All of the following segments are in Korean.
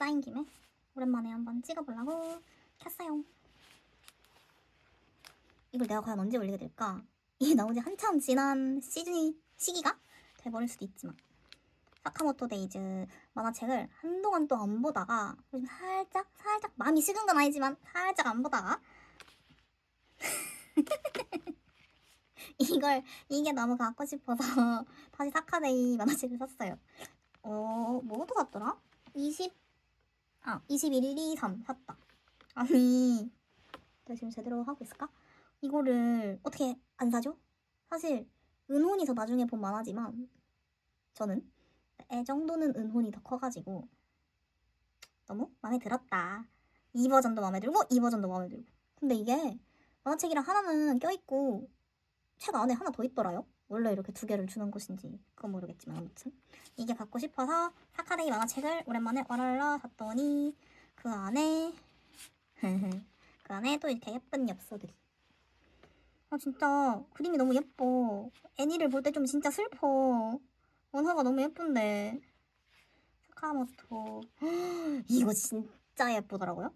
쌓인 김에 오랜만에 한번 찍어보려고 켰어요. 이걸 내가 과연 언제 올리게 될까? 이게 나온 지 한참 지난 시즌이 시기가 돼버릴 수도 있지만 사카모토 데이즈 만화책을 한동안 또 안 보다가 요즘 살짝 살짝 마음이 식은 건 아니지만 살짝 안 보다가 이걸 이게 너무 갖고 싶어서 다시 사카데이 만화책을 샀어요. 어 뭐도 샀더라? 20 아, 21, 2, 3 샀다. 아니, 내가 지금 제대로 하고 있을까? 이거를 어떻게 안 사죠? 사실 은혼이 더 나중에 본 만화지만 저는 애 정도는 은혼이 더 커가지고 너무 마음에 들었다. 이 버전도 마음에 들고 이 버전도 마음에 들고. 근데 이게 만화책이랑 하나는 껴있고 책 안에 하나 더 있더라요. 원래 이렇게 두 개를 주는 것인지 그건 모르겠지만 아무튼. 이게 갖고 싶어서 사카데이 만화책을 오랜만에 와랄라 샀더니 그 안에 그 안에 또 이렇게 예쁜 엽서들이. 아 진짜. 그림이 너무 예뻐. 애니를 볼 때 좀 진짜 슬퍼. 원화가 너무 예쁜데. 사카모토. 이거 진짜 예쁘더라고요.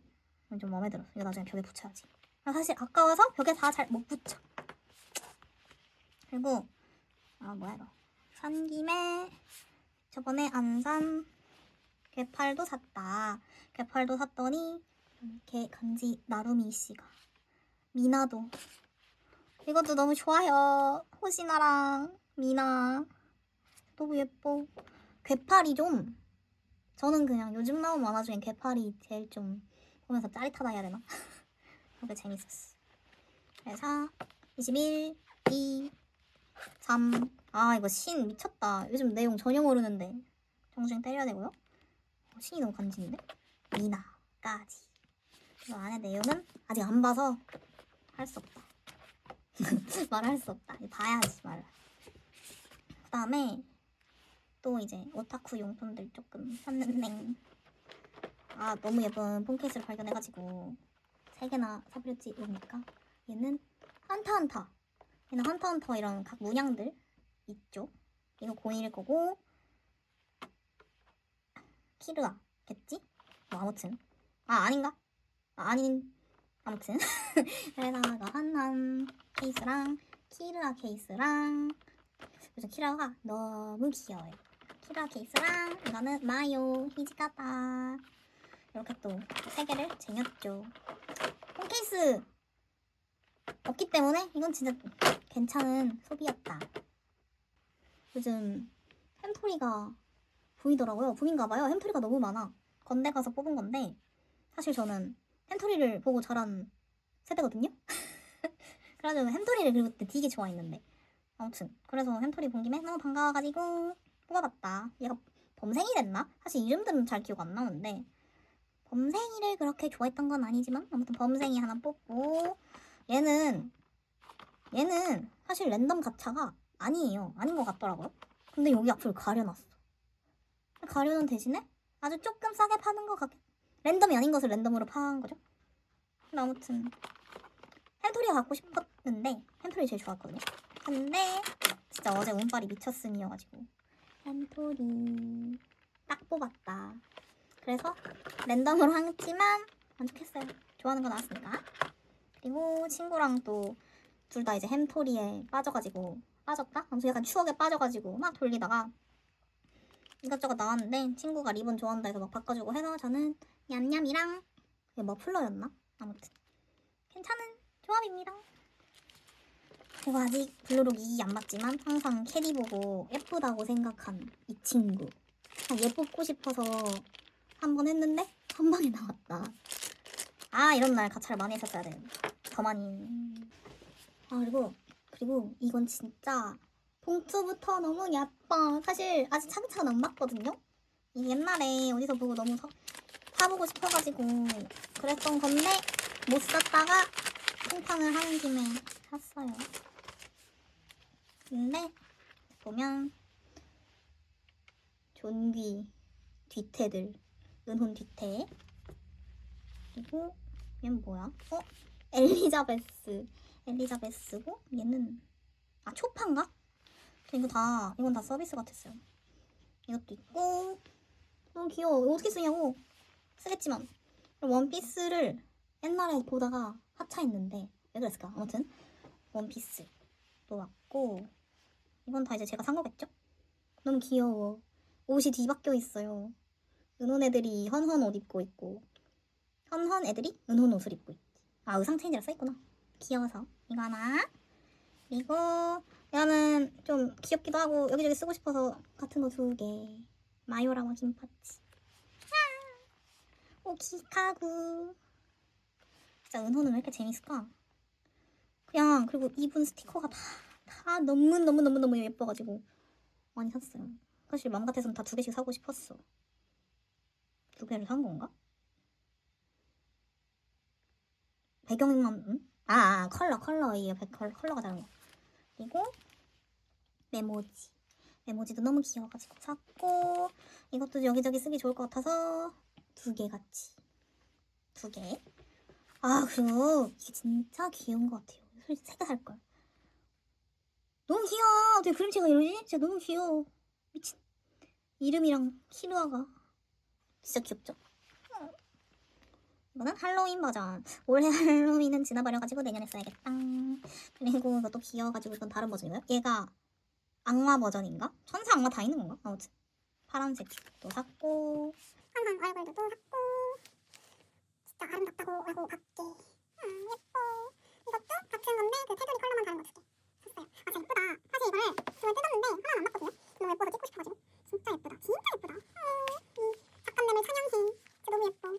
좀 마음에 들었어 이거 나중에 벽에 붙여야지. 아, 사실 아까워서 벽에 다 잘 못 붙여. 그리고 아 뭐야 이거 산 김에 저번에 안산 개팔도 샀다. 개팔도 샀더니 이렇게 간지 나루미 씨가 미나도 이것도 너무 좋아요. 호시나랑 미나 너무 예뻐. 개팔이 좀 저는 그냥 요즘 나온 만화 중에 개팔이 제일 좀 보면서 짜릿하다 해야 되나? 되게 재밌었어. 그래서 21, 2, 3. 아, 이거 신 미쳤다. 요즘 내용 전혀 모르는데. 정주행 때려야 되고요. 어, 신이 너무 간지인데? 미나까지. 그 안에 내용은 아직 안 봐서 할 수 없다. 말할 수 없다. 봐야지, 말을. 그 다음에 또 이제 오타쿠 용품들 조금 샀는데. 아, 너무 예쁜 폰케이스를 발견해가지고 세 개나 사버렸지. 이겁니까? 얘는 한타한타. 얘는 헌터헌터 이런 각 문양들 있죠. 이거 고인일 거고 키르아겠지? 뭐 아무튼 아 아닌가? 아, 아닌 아무튼 이거 한한 케이스랑 키르아 케이스랑 그래서 키라가 너무 귀여워요. 키라 케이스랑 이거는 마요 히지카타 이렇게 또 세 개를 쟁였죠. 폰 케이스 없기 때문에 이건 진짜 괜찮은 소비였다. 요즘 햄토리가 붐이더라고요. 붐인가 봐요. 햄토리가 너무 많아. 건대 가서 뽑은 건데 사실 저는 햄토리를 보고 자란 세대거든요. 그래가지고 햄토리를 그리고 그때 되게 좋아했는데 아무튼 그래서 햄토리 본 김에 너무 반가워가지고 뽑아봤다. 얘가 범생이 됐나? 사실 이름들은 잘 기억 안 나는데 범생이를 그렇게 좋아했던 건 아니지만 아무튼 범생이 하나 뽑고 얘는 얘는 사실 랜덤 가차가 아니에요. 아닌 것 같더라고요. 근데 여기 앞을 가려놨어. 가려놓은 대신에 아주 조금 싸게 파는 것 같게 랜덤이 아닌 것을 랜덤으로 파는 거죠. 근데 아무튼 햄토리가 갖고 싶었는데 햄토리 제일 좋았거든요. 근데 진짜 어제 운빨이 미쳤음이어가지고 햄토리 딱 뽑았다. 그래서 랜덤으로 했지만 만족했어요. 좋아하는 거 나왔으니까. 그리고 친구랑 또 둘 다 이제 햄토리에 빠져가지고 빠졌다? 아무튼 약간 추억에 빠져가지고 막 돌리다가 이것저것 나왔는데 친구가 리본 좋아한다 해서 막 바꿔주고 해서 저는 냠냠이랑 이게 머플러였나? 아무튼 괜찮은 조합입니다. 그리고 아직 블루록 2안 봤지만 항상 캐리 보고 예쁘다고 생각한 이 친구 아, 얘 뽑고 싶어서 한 번 했는데 한 방에 나왔다. 아 이런 날 가차를 많이 했었어야 되는데 더 많이 아 그리고 그리고 이건 진짜 봉투부터 너무 예뻐. 사실 아직 차근차근 안 봤거든요? 이 옛날에 어디서 보고 너무 사, 사보고 싶어가지고 그랬던 건데 못 샀다가 통탕을 하는 김에 샀어요. 근데 보면 존귀 뒤태들 은혼 뒤태. 그리고 얘는 뭐야? 어? 엘리자베스 엘리자베스고 얘는 아? 저 이거 다 이건 다 서비스 같았어요. 이것도 있고 너무 귀여워. 이거 어떻게 쓰냐고 쓰겠지만 원피스를 옛날에 보다가 하차했는데 왜 그랬을까? 아무튼 원피스 또 왔고 이건 다 이제 제가 산 거겠죠? 너무 귀여워. 옷이 뒤바뀌어 있어요. 은혼 애들이 헌헌 옷 입고 있고 헌헌 애들이 은혼 옷을 입고 있지. 아 의상 체인지라 써있구나. 귀여워서 이거 하나 그리고 이거는 좀 귀엽기도 하고 여기저기 쓰고 싶어서 같은 거 두 개. 마요라마 김파치. 아, 오키카구. 진짜 은호는 왜 이렇게 재밌을까? 그냥 그리고 입은 스티커가 다, 다 너무 너무 너무 너무 예뻐가지고 많이 샀어요. 사실 마음 같아서는 다 두 개씩 사고 싶었어. 두 개를 산 건가? 배경만 응? 아, 아 컬러 컬러 이 옆에 컬러, 컬러가 다른 거. 그리고 메모지. 메모지도 너무 귀여워가지고 샀고 이것도 여기저기 쓰기 좋을 것 같아서 두 개 같이 두 개. 아 그리고 이게 진짜 귀여운 것 같아요. 솔직히 세개 살 걸. 너무 귀여워. 어떻게 그림체가 이러지? 진짜 너무 귀여워. 미친. 이름이랑 키루아가 진짜 귀엽죠? 이거는 할로윈 버전. 올해 할로윈은 지나버려가지고 내년에 써야겠다. 그리고 이것도 귀여워가지고 이건 다른 버전이고요. 얘가 악마 버전인가? 천사 악마 다 있는 건가? 아무튼. 파란색 도 샀고. 항상 얼굴도 또 샀고. 진짜 아름답다고 하고 밖에. 음 예뻐. 이것도 같은 건데 그 테두리 컬러만 다른 거 두 개 샀어요. 아 진짜 예쁘다. 사실 이거를 지금 뜯었는데 하나는 안 맞거든요. 너무 예뻐서 찍고 싶어가지고. 진짜 예쁘다. 진짜 예쁘다. 음, 이 작감됨을 찬양해 진짜 너무 예뻐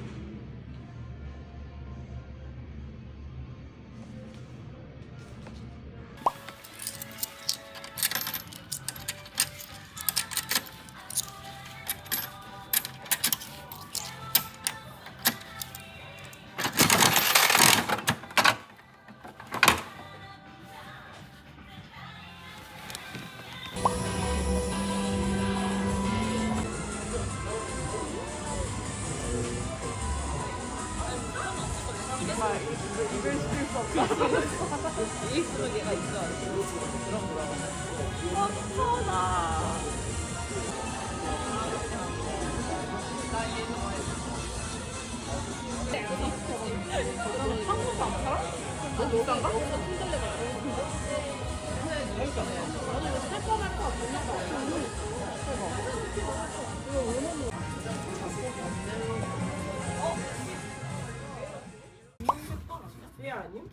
얘 아님?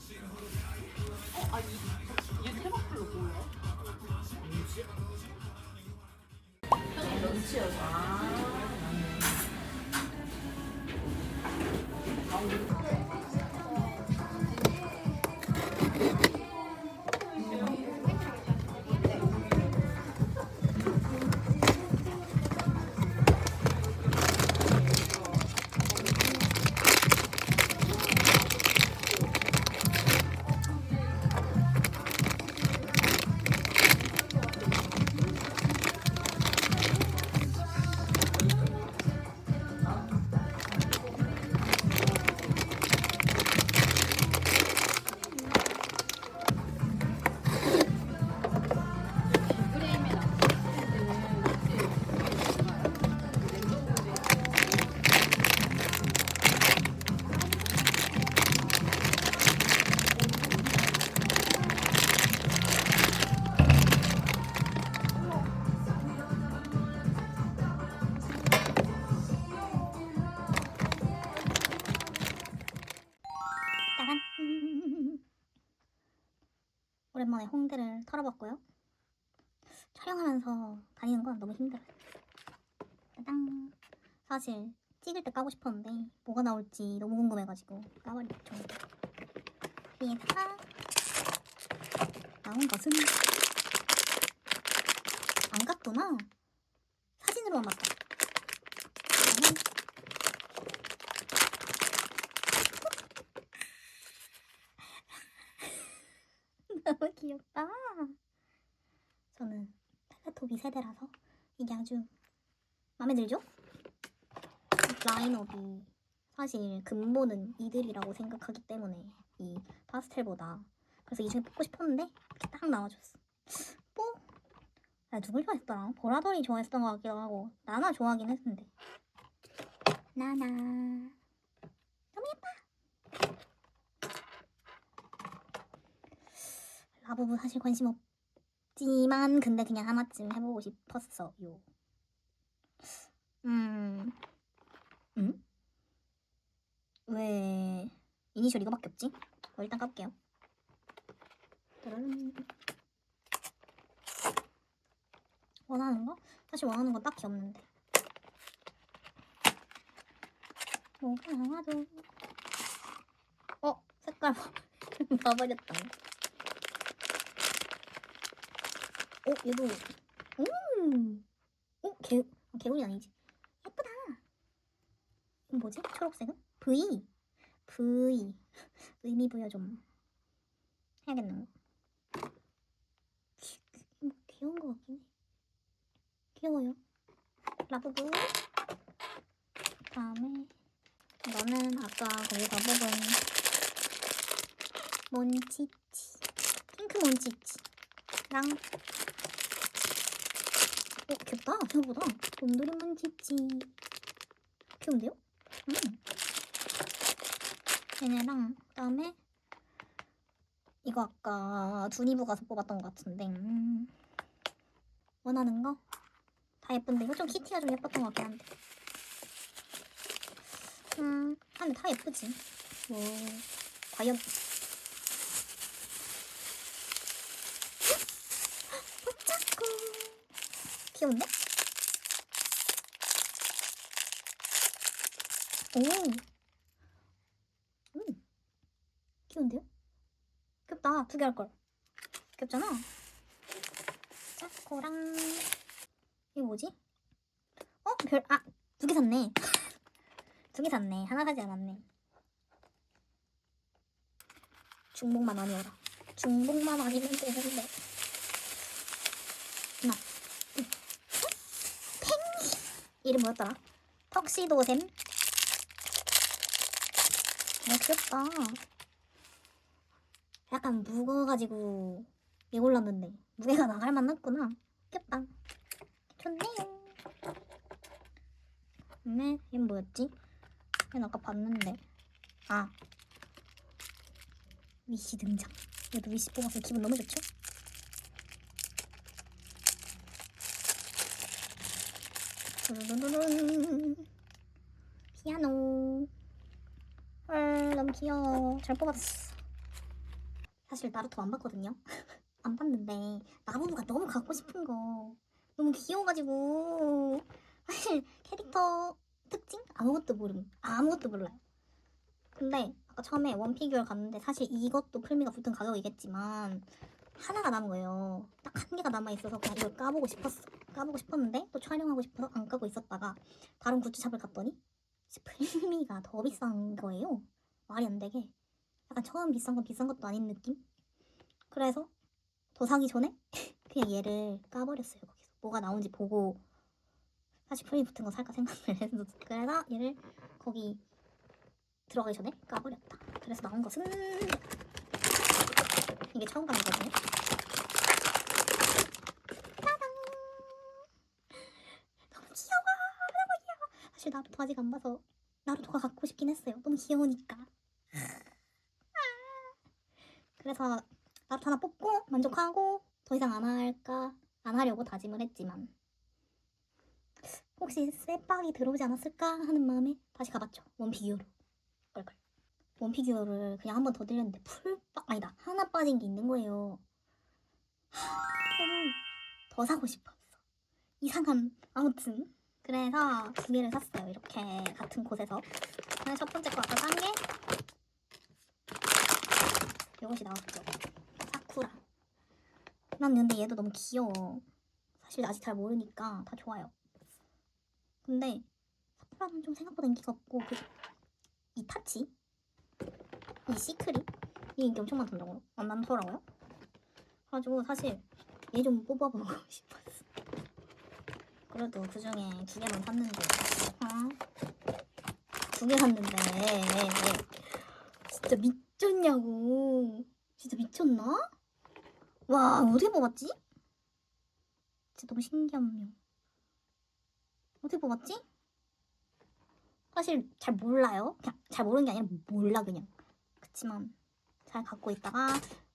어? 아, 이, 얘 테마플로 뭐야? 뭐지? 런치여서. 아. 짜 사실 찍을 때 까고 싶었는데 뭐가 나올지 너무 궁금해가지고 까버렸죠. 여기에다가 나온 것은 안 깠구나. 사진으로만 봤다. 너무 귀엽다. 저는 텔레토비 세대라서 이게 아주 마음에 들죠? 라인업이 사실 근본은 이들이라고 생각하기 때문에 이 파스텔보다. 그래서 이 중에 뽑고 싶었는데 이렇게 딱 나와줬어. 뭐? 나 누굴 좋아했더라? 보라돌이 좋아했던 것 같기도 하고 나나 좋아하긴 했는데. 나나. 너무 예뻐. 라부부 사실 관심 없지만 근데 그냥 하나쯤 해보고 싶었어요. 음 음? 왜 이니셜 이거밖에 없지? 어, 일단 까볼게요. 원하는 거? 사실 원하는 건 딱히 없는데. 뭐가 나와도. 어, 색깔 봐. 봐버렸다. 어, 얘도. 음. 어, 개, 개구리 아니지? 뭐지? 초록색은? V. V. 의미 부여 좀. 귀- 뭐 귀여운 거 같긴 해. 귀여워요. 라부부. 다음에 이거는 아까 거기서 뽑은 몬치치. 핑크 몬치치랑 어 귀엽다 생각보다 곰돌이 몬치치 귀여운데요? 음. 얘네랑 그다음에 이거 아까 두니브 가서 뽑았던 것 같은데 음. 원하는 거? 다 예쁜데 이거 좀 키티가 좀 예뻤던 것 같긴 한데 음, 아, 근데 다 예쁘지 뭐 과연 포착고 귀여운데? 오 음. 귀여운데요? 귀엽다 두개 할걸 귀엽잖아 짜코랑 이거 뭐지? 어? 별, 아, 두 개 샀네. 두 개 샀네. 하나 사지 않았네. 중복만 아니어라. 중복만 아니면 되는데. 하나, 둘, 셋. 팽이. 이름 뭐였더라? 턱시도샘. 어, 귀엽다. 약간 무거워가지고 이 골랐는데 무게가 나갈 만났구나. 귀엽다. 좋네요. 그다음에 얘는 뭐였지? 얘는 아까 봤는데 아 위시 등장. 얘도 위시 뽑아서 기분 너무 좋죠? 두루루루룬. 피아노. 헐 너무 귀여워. 잘 뽑았어. 사실 나루토 안 봤거든요. 안 봤는데 나부부가 너무 갖고 싶은 거 너무 귀여워가지고. 캐릭터 특징? 아무것도 모름 아무것도 몰라요. 근데 아까 처음에 원피규어 갔는데 사실 이것도 풀미가 붙은 가격이겠지만 하나가 남은 거예요. 딱 한 개가 남아 있어서 그냥 이걸 까보고 싶었어. 까보고 싶었는데 또 촬영하고 싶어서 안 까고 있었다가 다른 굿즈샵을 갔더니 풀미가 더 비싼 거예요. 말이 안 되게. 약간 처음 비싼 건 비싼 것도 아닌 느낌 그래서 더 사기 전에 그냥 얘를 까버렸어요 거기서. 뭐가 나온지 보고 사실 프레임 붙은 거 살까 생각을 했어 그래서 얘를 거기 들어가기 전에 까버렸다. 그래서 나온 것은 이게 처음 가는 거거든요. 짜잔! 너무 귀여워! 너무 귀여워! 사실 나루토 아직 안 봐서 나루토가 갖고 싶긴 했어요. 너무 귀여우니까. 아. 그래서 나루토 하나 뽑고 만족하고 더 이상 안 할까? 안 하려고 다짐을 했지만. 혹시 쇠빵이 들어오지 않았을까? 하는 마음에 다시 가봤죠. 원피규어로. 껄껄. 원피규어를 그냥 한 번 더 들렸는데 풀빵 아니다. 하나 빠진 게 있는 거예요. 하, 너무 더 사고 싶었어. 이상한 아무튼. 그래서 두 개를 샀어요. 이렇게 같은 곳에서. 첫 번째 거 아까 딴게? 이것이 나왔죠 난 근데 얘도 너무 귀여워. 사실 아직 잘 모르니까 다 좋아요. 근데 사쿠라는 좀 생각보다 인기가 없고 그 이 타치? 이 시크릿? 이 인기 엄청 많던데요 안 많더라고요? 그래가지고 사실 얘 좀 뽑아보고 싶었어. 그래도 그 중에 두 개만 샀는데. 어? 두개 샀는데. 진짜 미쳤냐고. 진짜 미쳤나? 와 어떻게 뽑았지? 진짜 너무 신기함요. 어떻게 뽑았지? 사실 잘 몰라요. 그냥 잘 모르는 게 아니라 몰라 그냥. 그치만 잘 갖고 있다가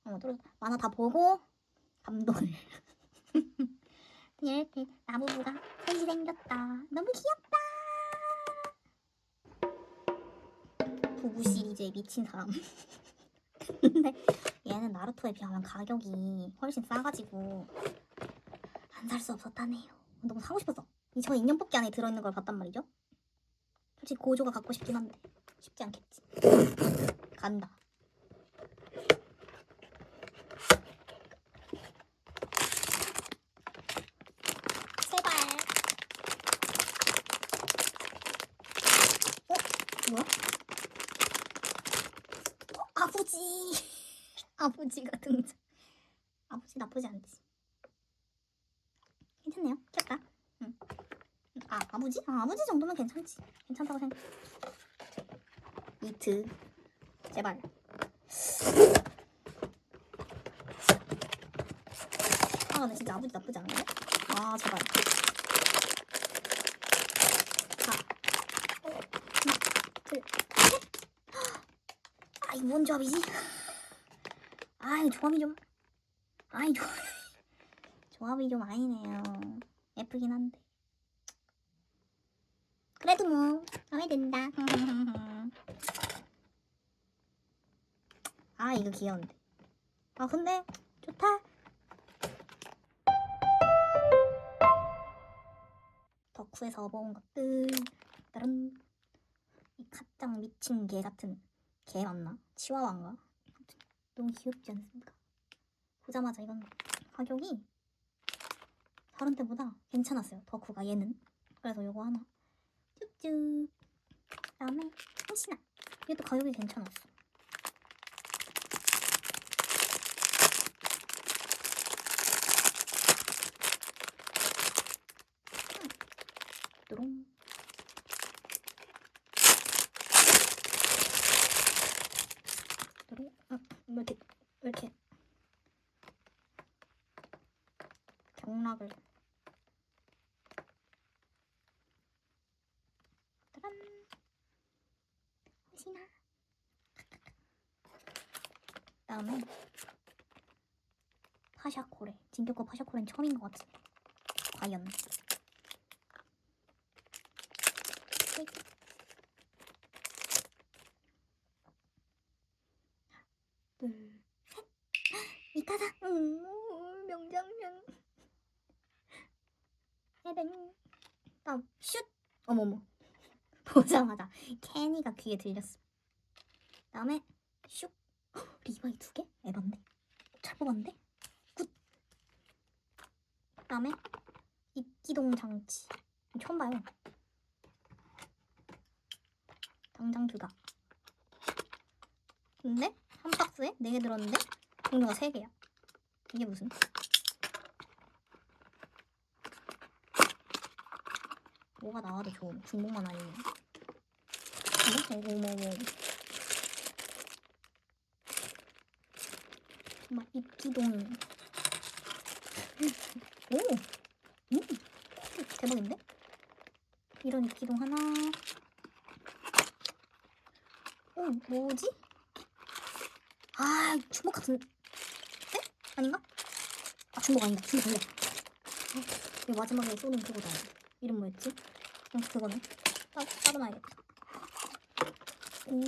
어, 또 만화 다 보고 감동을. 이렇게 나무부가 셋이 생겼다. 너무 귀엽다. 부부 시리즈에 미친 사람. 근데 얘는 나루토에 비하면 가격이 훨씬 싸가지고 안 살 수 없었다네요. 너무 사고 싶었어. 이저 인형 뽑기 안에 들어있는 걸 봤단 말이죠. 솔직히 고조가 갖고 싶긴 한데 쉽지 않겠지. 간다. 제발. 어? 뭐야? 어, 아버지. 아버지가 등장. 아버지 나쁘지 않지. 괜찮네요. 귀엽다. 응. 아, 아버지? 아, 아버지 정도면 괜찮지. 괜찮다고 생각. 이트. 제발. 아, 근데 진짜 아버지 나쁘지 않은데? 아, 제발. 자. 어, 하나, 둘, 셋. 아, 이거 뭔 조합이지? 아, 이 조합이 좀. 아, 이 조합. 조합이 좀 아니네요. 예쁘긴 한데. 그래도 뭐, 마음에 든다. 아, 이거 귀여운데. 아, 근데, 좋다. 덕후에서 모은 것들. 다른, 이 가짱 미친 개 같은 개 맞나? 치와와인가? 너무 귀엽지 않습니까? 보자마자 이건 가격이 다른 때보다 괜찮았어요. 덕후가 얘는. 그래서 요거 하나 쭉쭉. 그다음에 한신아. 이것도 가격이 괜찮았어. 음. 뚜롱. 뚜롱. 아, 왜 이렇게 왜 이렇게 경락을 짜란. 신아 다음에 파샤코레 진격거 파샤코레는 처음인 것 같은데 과연 네. 둘셋 미카사. 음, 명장면. 헤벤 다음 슛. 어머머. 보자마자 캐니가 귀에 들렸어. 다음에 슉 헉, 리바이 두 개? 에반데. 잘 뽑았는데? 굿. 다음에 입기동 장치. 처음 봐요. 당장 주다. 근데 한 박스에 네 개 들었는데 종류가 세 개야. 이게 무슨? 뭐가 나와도 좋은 중복만 아니면. 이거 어머 어머 정말 입기동. 오! 음, 대박인데? 이런 입기동 하나. 오 뭐지? 아 중복 같은데 아닌가 아 중복 아니다 중복 아니다 이 마지막에 쏘는 그거다 이름 뭐였지? 응, 그거네. 따, 따라놔야겠다. 오,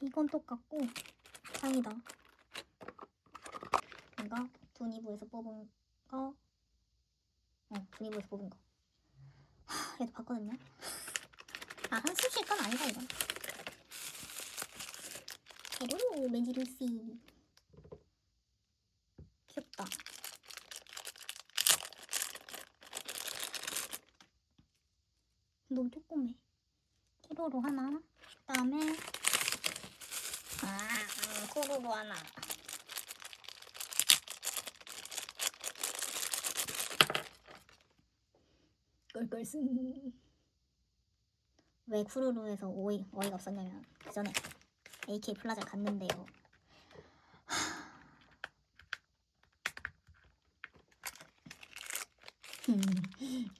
이건 똑같고, 다행이다. 내가 두니부에서 뽑은 거, 어, 두니부에서 뽑은 거. 하, 얘도 봤거든요. 아, 한숨 쉴건 아니다, 이건. 에로로 매지루시. 귀엽다. 너무 조그매. 키로로 하나. 그다음에 아, 코로로 하나. 꿀꿀순. 왜 쿠루루에서 오이 어이가 없었냐면 그 전에 AK 플라자 갔는데요.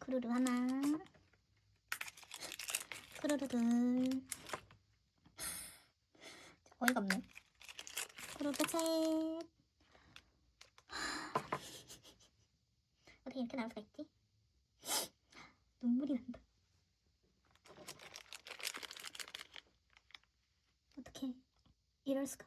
크루루 하나. 크루루 둘. 어이가 없네. 크루루 셋. 어떻게 이렇게 나올 수가 있지? 눈물이 난다. 어떻게 이럴 수가?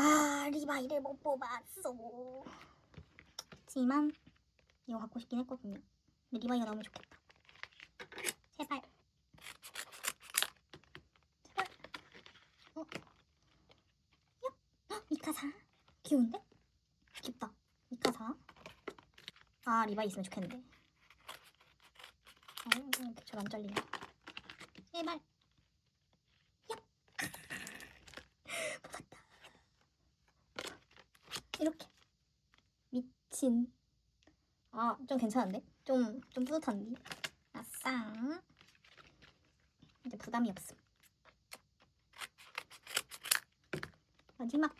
아 리바이를 못 뽑았어. 하지만 이거 갖고 싶긴 했거든요. 근데 리바이가 나오면 좋겠다. 제발. 제발. 어? 얍! 헉, 미카사. 귀여운데? 귀엽다. 미카사. 아 리바이 있으면 좋겠는데. 아 이렇게 잘안 잘리네. 제발 얍! 뽑았다 이렇게 미친. 아. 좀 괜찮은데? 좀 좀 뿌듯한데? 아싸. 이제 부담이 없음. 마지막.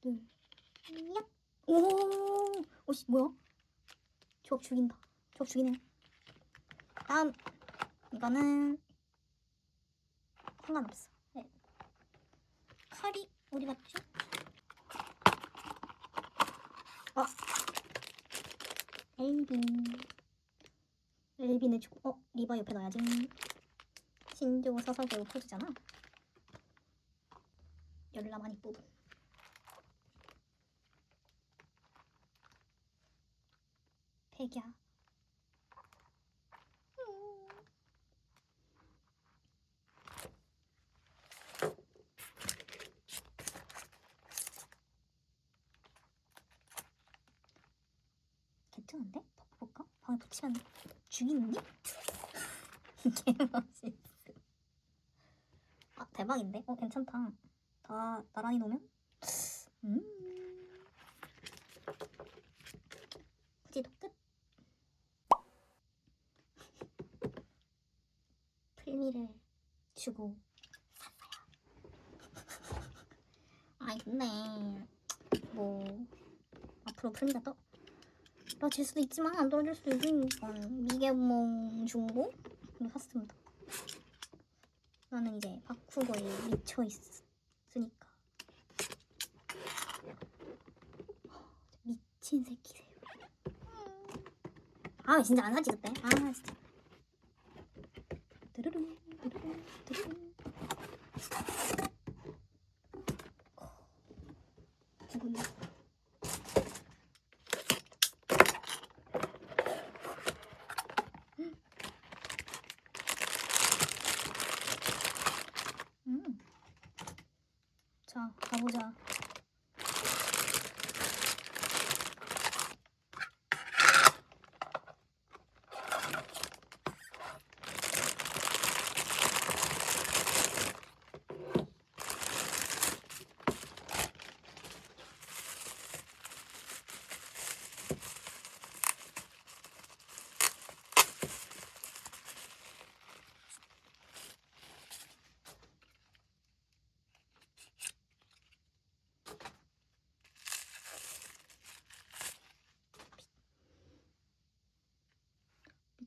둘 얍 오! 오씨 뭐야? 추억 죽인다. 추억 죽이네. 다음. 이거는 상관없어. 네. 칼이 어디 갔지? 어. 엘빈. 엘빈을 주고, 어, 리바 옆에 놔야지. 신조 서서 배우 포즈잖아. 열라 많이 뽑은. 백야. 음. 괜찮은데? 덮어볼까? 방에 붙이면 죽이는니? 개 멋있어. 아 대박인데? 어 괜찮다. 다 나란히 놓으면? 음. 굳이 도 끝. 풀미를 주고 샀어요. 아니 근데 뭐 앞으로 풀미가 떠 떨어질 수도 있지만 안 떨어질 수도 있으니까 미개봉 중고 로 샀습니다. 나는 이제 바쿠고에 미쳐 있으니까 미친 새끼세요. 아 진짜 안 사지 그때. 아 진짜. 드르릉 드르릉 드르릉. 죽은. 음. 好不强。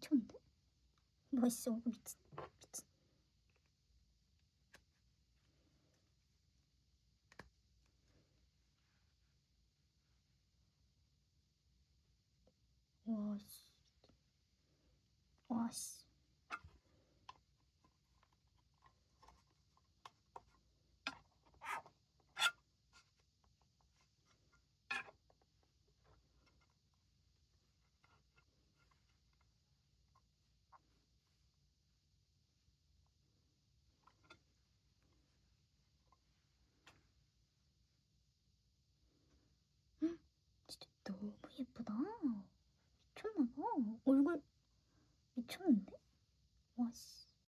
자, 가보자. 와씨 얼굴 미친 미친. 와씨. 와씨 진짜 너무 예쁘다 미쳤나봐. 얼굴 미쳤는데? 와씨